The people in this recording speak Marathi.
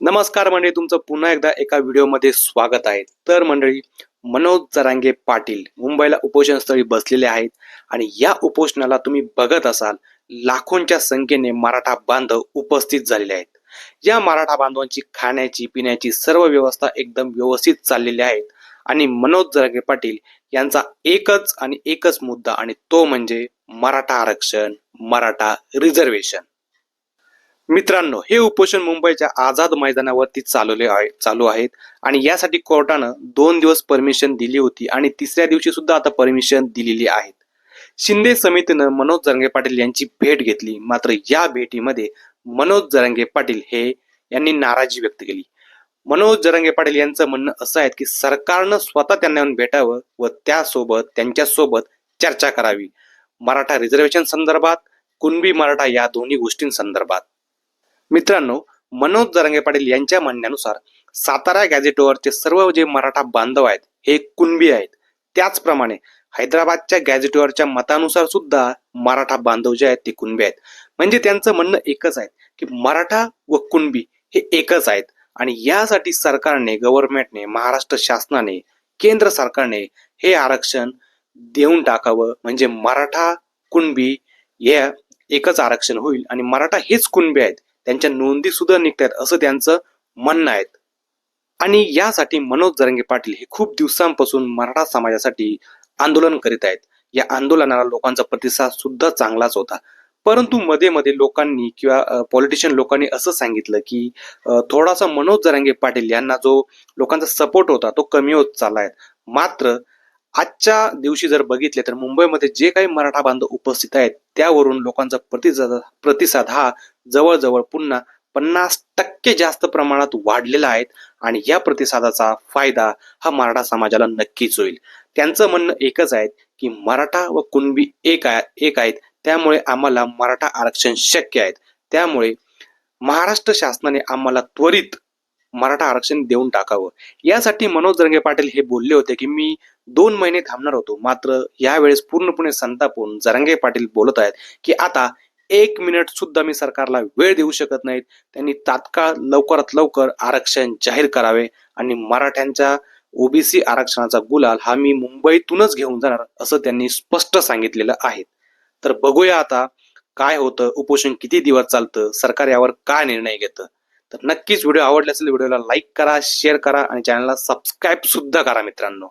नमस्कार मंडळी तुमचं पुन्हा एकदा एका व्हिडिओमध्ये स्वागत आहे. तर मंडळी मनोज जरांगे पाटील मुंबईला उपोषणस्थळी बसलेले आहेत आणि या उपोषणाला तुम्ही बघत असाल लाखोंच्या संख्येने मराठा बांधव उपस्थित झालेले आहेत. या मराठा बांधवांची खाण्याची पिण्याची सर्व व्यवस्था एकदम व्यवस्थित चाललेली आहे आणि मनोज जरांगे पाटील यांचा एकच आणि एकच मुद्दा आणि तो म्हणजे मराठा आरक्षण मराठा रिझर्वेशन. मित्रांनो हे उपोषण मुंबईच्या आझाद मैदानावरती चालवले आहे चालू आहेत. आणि यासाठी कोर्टानं दोन दिवस परमिशन दिली होती आणि तिसऱ्या दिवशी सुद्धा आता परमिशन दिलेली आहेत. शिंदे समितीनं मनोज जरंगे पाटील यांची भेट घेतली. मात्र या भेटीमध्ये मनोज जरंगे पाटील हे यांनी नाराजी व्यक्त केली. मनोज जरंगे पाटील यांचं म्हणणं असं आहे की सरकारनं स्वतः त्यांना येऊन भेटावं व त्यासोबत त्यांच्यासोबत चर्चा करावी. मराठा रिझर्वेशन संदर्भात कुणबी मराठा या दोन्ही गोष्टींसंदर्भात. मित्रांनो मनोज दरंगे पाटील यांच्या म्हणण्यानुसार सातारा गॅझेटोवरचे सर्व जे मराठा बांधव आहेत हे कुणबी आहेत. त्याचप्रमाणे हैदराबादच्या गॅझेटवरच्या मतानुसार सुद्धा मराठा बांधव जे आहेत ते कुणबी आहेत. म्हणजे त्यांचं म्हणणं एकच आहे की मराठा व कुणबी हे एकच आहेत. आणि यासाठी सरकारने गव्हर्नमेंटने महाराष्ट्र शासनाने केंद्र सरकारने हे आरक्षण देऊन टाकावं. म्हणजे मराठा कुणबी हे एकच आरक्षण होईल. आणि मराठा हेच कुणबी आहेत त्यांच्या नोंदी सुद्धा निघतात असं त्यांचं म्हणणं आहे आणि यासाठी मनोज जरंगे पाटील हे खूप दिवसांपासून मराठा समाजासाठी आंदोलन करीत आहेत. या आंदोलनाला लोकांचा प्रतिसाद सुद्धा चांगलाच होता. परंतु मध्ये मध्ये लोकांनी किंवा पॉलिटिशियन लोकांनी असं सांगितलं की थोडासा मनोज जरांगे पाटील यांना जो लोकांचा सपोर्ट होता तो कमी होत चाललाय मात्र आजच्या दिवशी जर बघितले तर मुंबईमध्ये जे काही मराठा बांधव उपस्थित आहेत त्यावरून लोकांचा प्रतिसाद प्रतिसाद हा जवळजवळ पुन्हा पन्नास टक्के जास्त प्रमाणात वाढलेला आहे आणि या प्रतिसादाचा फायदा हा मराठा समाजाला नक्कीच होईल. त्यांचं म्हणणं एकच आहे की मराठा व कुणबी एक आहे एक आहेत त्यामुळे आम्हाला मराठा आरक्षण शक्य आहेत त्यामुळे महाराष्ट्र शासनाने आम्हाला त्वरित मराठा आरक्षण देऊन टाकावं. यासाठी मनोज जरंगे पाटील हे बोलले होते की मी दोन महिने थांबणार होतो. मात्र यावेळेस पूर्णपणे संतापून जरंगे पाटील बोलत आहेत की आता एक मिनिट सुद्धा मी सरकारला वेळ देऊ शकत नाहीत. त्यांनी तात्काळ लवकरात लवकर आरक्षण जाहीर करावे आणि मराठ्यांच्या ओबीसी आरक्षणाचा गुलाल हा मी मुंबईतूनच घेऊन जाणार असं त्यांनी स्पष्ट सांगितलेलं आहे. तर बघूया आता काय होतं उपोषण किती दिवस चालतं सरकार यावर काय निर्णय घेतं? तर नक्कीच व्हिडिओ आवडला असेल व्हिडिओला लाईक करा शेअर करा आणि चॅनलला सबस्क्राईब सुद्धा करा मित्रांनो.